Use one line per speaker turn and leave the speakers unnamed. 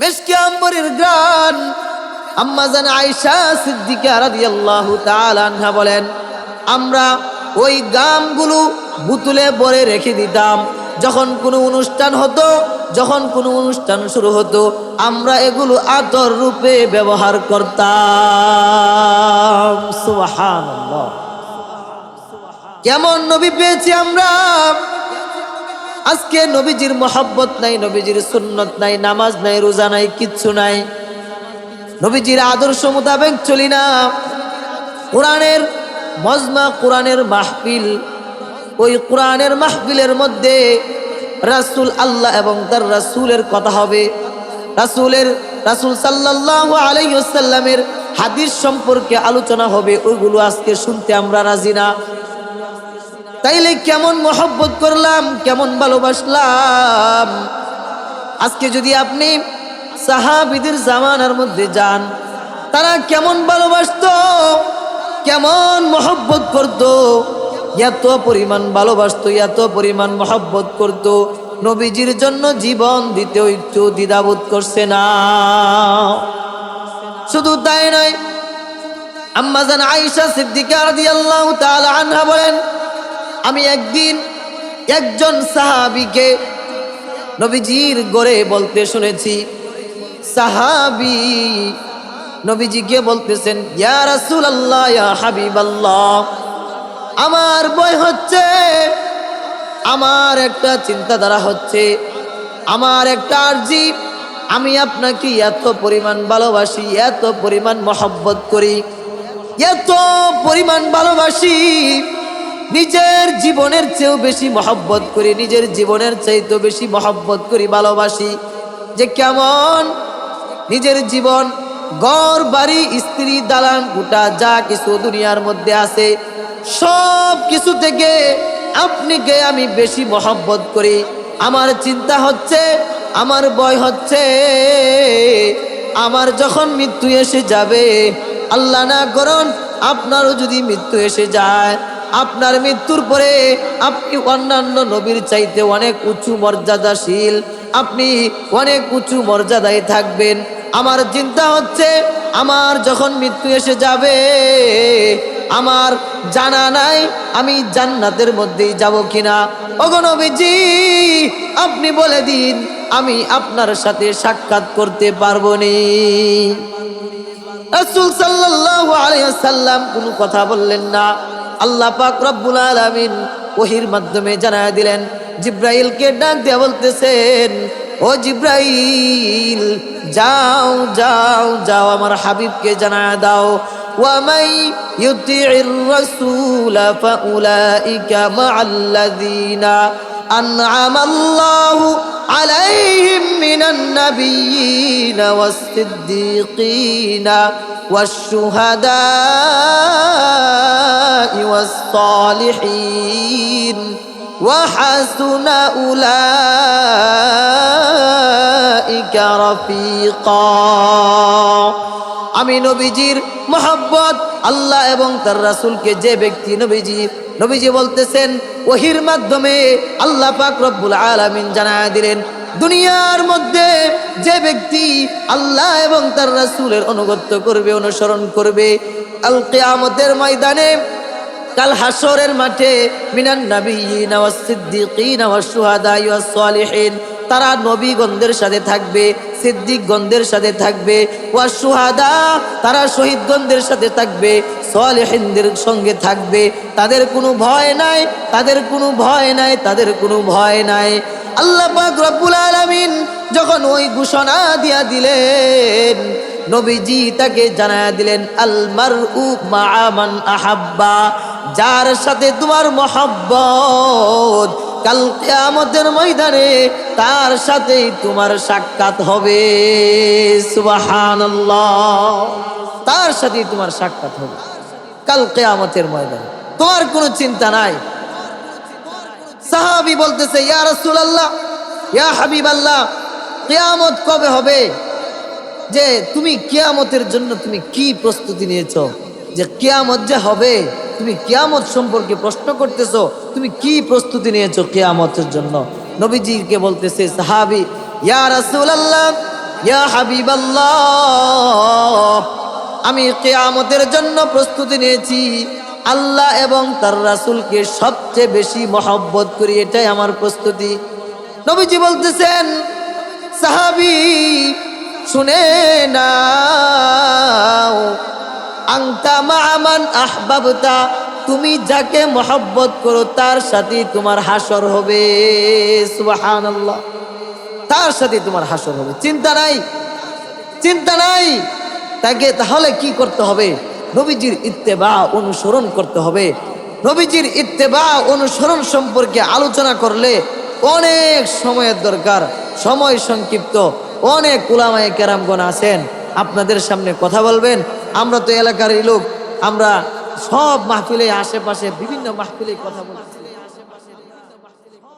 মেসকে আম্বরের গ্রান আম্মাজান আয়েশা সিদ্দিকা রাদিয়াল্লাহু তাআলা আনহা বলেন, আমরা ওই গামগুলো বুতুলে ভরে রেখে দিতাম। যখন কোনো অনুষ্ঠান হতো, যখন কোনো অনুষ্ঠান শুরু হতো, আমরা এগুলো আতর রূপে ব্যবহার করতাম। সুবহানাল্লাহ। কেমন নবী পেয়েছি আমরা? আজকে নবীজির মোহাব্বত নাই, নবীজির সুন্নত নাই, নামাজ নাই, রোজা নাই, কিচ্ছু নাই। নবীজির আদর্শ মোতাবেক চলি না। কোরআনের মজমা, কোরআনের মাহফিল, ওই কোরআনের মাহফিলের মধ্যে রাসূল আল্লাহ এবং তার রাসূলের কথা হবে। রাসূলের, রাসূল সাল্লাল্লাহু আলাইহি ওয়াসাল্লামের হাদিস সম্পর্কে আলোচনা হবে, ওইগুলো আজকে শুনতে আমরা রাজি না। তাইলে কেমন মহব্বত করলাম, কেমন ভালোবাসলাম? আজকে যদি আপনি সাহাবিদের জামানার মধ্যে যান, তারা কেমন ভালোবাসত, কেমন মহব্বত করত, এত পরিমাণ ভালোবাসত, এত পরিমাণ মহব্বত করত, নবীজির জন্য জীবন দিতেও একটু দ্বিধাবোধ করছে না। শুধু তাই নয় আম্মাজান আয়েশা সিদ্দিকা রাদিয়াল্লাহু তাআলা আনহা বলেন আমি একদিন একজন সাহাবিকে নবীজির গড়ে বলতে শুনেছি। সাহাবি নবীজিকে বলতেছেন, ইয়া রাসূল আল্লাহ ইয়া হাবিব আমার বই হচ্ছে, আমার একটা চিন্তাধারা হচ্ছে, আমার একটা আর্জি, আমি আপনাকে এত পরিমাণ ভালোবাসি, এত পরিমাণ মহব্বত করি, এত পরিমাণ ভালোবাসি নিজের জীবনের চেয়েও বেশি মহব্বত করি, নিজের জীবনের চাইতেও বেশি মহব্বত করি, ভালোবাসি। যে কেমন? নিজের জীবন গড় বাড়ি, স্ত্রী, দালান, গোটা যা কিছু দুনিয়ার মধ্যে আছে, সব কিছু থেকে আপনি আপনিকে আমি বেশি মহব্বত করি। আমার চিন্তা হচ্ছে, আমার বয় হচ্ছে, আমার যখন মৃত্যু এসে যাবে, আল্লাহ না করুন আপনারও যদি মৃত্যু এসে যায়। আপনার মৃত্যুর পরে আপনি অন্যান্য নবীর চাইতে অনেক উঁচু মর্যাদাশীল। আপনি অনেক উঁচু মর্যাদায় থাকবেন। আমার চিন্তা হচ্ছে, আমার যখন মৃত্যু এসে যাবে, আমার জানা নাই আমি জান্নাতের মধ্যেই যাব কিনা। অগণবীজি আপনি বলে দিন, আমি আপনার সাথে সাক্ষাৎ করতে পারব নি। রাসূল সাল্লাল্লাহু আলাইহি সাল্লাম কোনো কথা বললেন না। আল্লাহ পাক রব্বুল আলামিন ওহির মাধ্যমে জানায় দিলেন জিব্রাইলকে ডাক দিয়ে বলতেছেন ও জিব্রাইল যাও যাও যাও আমার হাবিবকে জানায় দাও ومن يطع الرسول فأولئك مع الذين أنعم الله عليهم من النبيين والصديقين والشهداء والصالحين وحسن أولئك رفيقا আমি নবীজির মোহাব্বত আল্লাহ এবং তার রাসূলকে যে ব্যক্তি নবীজি নবীজি বলতেছেন ওহির মাধ্যমে আল্লাহ পাক রব্বুল আলামিন জানায় দিলেন দুনিয়ার মধ্যে যে ব্যক্তি আল্লাহ এবং তার রাসূলের অনুগত্য করবে অনুসরণ করবে আল কিয়ামতের ময়দানে কাল হাসরের মাঠে মিনান নাবিয়িনা ওয়াস সিদ্দিকিনা ওয়াস শুহাদা ওয়াস সালিহিন, তারা নবীগণদের সাথে থাকবে, সিদ্দিকগণদের সাথে থাকবে ওয়া সুহাদা তারা শহীদগণদের সাথে থাকবে, সলেহিনদের সঙ্গে থাকবে। তাদের কোনো ভয় নাই, তাদের কোনো ভয় নাই, তাদের কোনো ভয় নাই। আল্লাহ পাক রব্বুল আলামিন যখন ওই ঘোষণা দিয়া দিলেন, নবীজি তাকে জানায়া দিলেন, আল মারউ মাআমান আহাব্বা। যার সাথে তোমার মহব্বত, কাল কিয়ামতের ময়দানে তার সাথেই তোমার সাক্ষাৎ হবে। তার সাথেই তোমার সাক্ষাৎ হবে। কাল কিয়ামতের ময়দানে। তোমার কোনো চিন্তা নাই। সাহাবি বলতেছে, ইয়া রাসূলুল্লাহ, ইয়া হাবিবাল্লাহ, কিয়ামত কবে হবে? যে তুমি কিয়ামতের জন্য তুমি কি প্রস্তুতি নিয়েছো? যে কেয়ামত যে হবে, তুমি কেয়ামত সম্পর্কে প্রশ্ন করতেছো, তুমি কি প্রস্তুতি নিয়েছো কেয়ামতের জন্য? নবীজিকে বলতেছে, সাহাবি, ইয়া রাসূলুল্লাহ, ইয়া হাবিবাল্লাহ, আমি কেয়ামতের জন্য প্রস্তুতি নিয়েছি। আল্লাহ এবং তার রাসূলকে সবচেয়ে বেশি মহব্বত করি, এটাই আমার প্রস্তুতি। নবীজি বলতেছেন, সাহাবি, শুনে নাও আংতা আহবাবতা, তুমি যাকে মহব্বত করো তার সাথে তোমার হাসর হবে। তার সাথে তোমার হাসর হবে। চিন্তা নাই। চিন্তা নাই। তাকে তাহলে কি করতে হবে? নবীজির ইত্তেবা অনুসরণ করতে হবে। নবীজির ইত্তেবা অনুসরণ সম্পর্কে আলোচনা করলে অনেক সময়ের দরকার, সময় সংক্ষিপ্ত। অনেক কুলামায় কেরামগণ আছেন। আপনাদের সামনে কথা বলবেন। আমরা তো এলাকারই লোক আমরা সব মাহফিলে আশেপাশে বিভিন্ন মাহফিলে কথা বলছি